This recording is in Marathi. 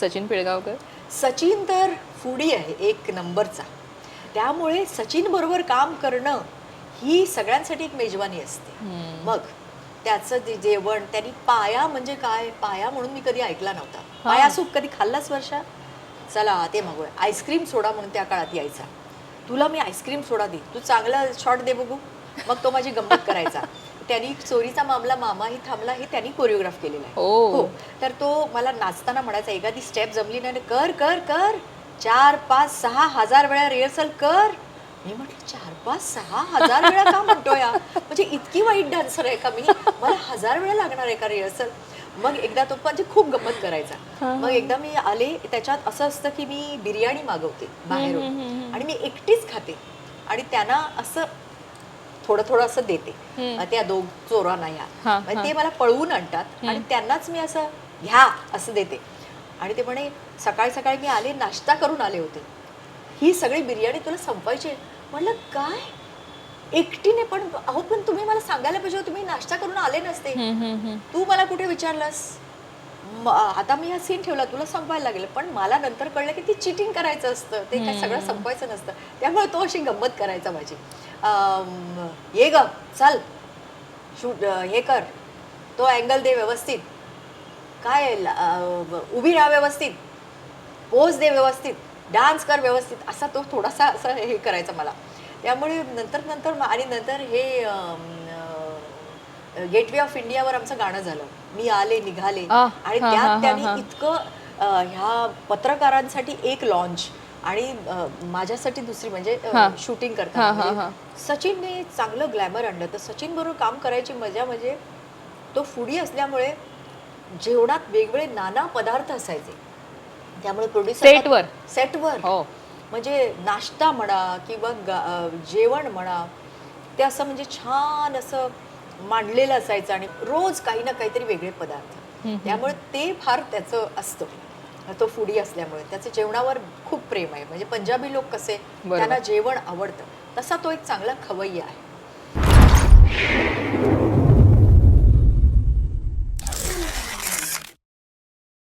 सचिन पिळगावकर? सचिन तर फुडी आहे एक नंबरचा. त्यामुळे सचिन बरोबर काम करणं ही सगळ्यांसाठी एक मेजवानी असते. मग त्याचं जे जेवण त्यांनी पाया म्हणजे काय? पाया म्हणून मी कधी ऐकला नव्हता. पाया सूप कधी खाल्लाच वर्षा? चला ते मागूया. आईस्क्रीम सोडा म्हणून त्या काळात यायचा. तुला मी आईस्क्रीम सोडा दे तू चांगला शॉट दे बघू. मग तो माझी गंमत करायचा. त्यांनी चोरीचा मामला मामाही थांबला हे त्यांनी कोरिओग्राफ केलेला आहे. ओ. हो. तर तो मला नाचताना म्हणायचा एखादी स्टेप जमली नाही ना, कर कर कर. चार पाच सहा हजार वेळा रिहर्सल कर. मी म्हटलं चार पाच सहा हजार वेळा का म्हणतोय हा? म्हणजे इतकी वाईट डान्सर आहे का मी? मला हजार वेळा लागणार आहे का रिहर्सल मग एकदा तो म्हणजे खूप गंमत करायचा. मग एकदा मी आले त्याच्यात असं असतं की मी बिर्याणी मागवते बाहेरून. आणि मी एकटीच खाते. आणि त्यांना असं थोडं थोडं असं देते. त्या दोघ चोरांना मग ते मला पळवून आणतात आणि त्यांनाच मी असं घ्या असं देते. आणि ते म्हणे सकाळी सकाळी मी आले नाश्ता करून आले होते. ही सगळी बिर्याणी तुला संपायची आहे. म्हणलं काय? एकटीने पण अहो पण तुम्ही मला सांगायला पाहिजे तुम्ही नाश्ता करून आले नसते. तू मला कुठे विचारलंस? आता मी हा सीन ठेवला तुला संपायला लागेल. पण मला नंतर कळलं की ती चिटिंग करायचं असतं. ते काय सगळं संपवायचं नसतं. त्यामुळे तो अशी गंमत करायचा माझी. ये ग चल. शूट हे कर. तो अँगल दे व्यवस्थित. काय ल- अ, उभी राहा व्यवस्थित. पोज दे व्यवस्थित. डान्स कर व्यवस्थित. असा तो थोडासा असं हे करायचा मला. त्यामुळे नंतर नंतर म- आणि नंतर हे गेटवे ऑफ इंडियावर आमचं गाणं झालं. मी आले निघाले. आणि हा, हा, त्यात हा, त्यांनी हा. इतकं अ, ह्या पत्रकारांसाठी एक लॉन्च आणि माझ्यासाठी दुसरी म्हणजे. शूटिंग करताना. म्हणजे. सचिनने चांगलं ग्लॅमर आणलं. तर सचिन बरोबर काम करायची मजा म्हणजे तो फुडी असल्यामुळे जेवणात वेगवेगळे नाना पदार्थ असायचे. त्यामुळे प्रोड्युसर सेटवर? सेटवर हो. म्हणजे नाश्ता म्हणा किंवा जेवण म्हणा ते असं म्हणजे छान असं मांडलेलं असायचं आणि रोज काही ना काहीतरी वेगळे पदार्थ. त्यामुळे ते फार त्याचं असतं. तो फुडी असल्यामुळे त्याचं जेवणावर खूप प्रेम आहे म्हणजे पंजाबी लोक कसे. त्यांना जेवण आवडतं तसा तो एक चांगला खवय्या आहे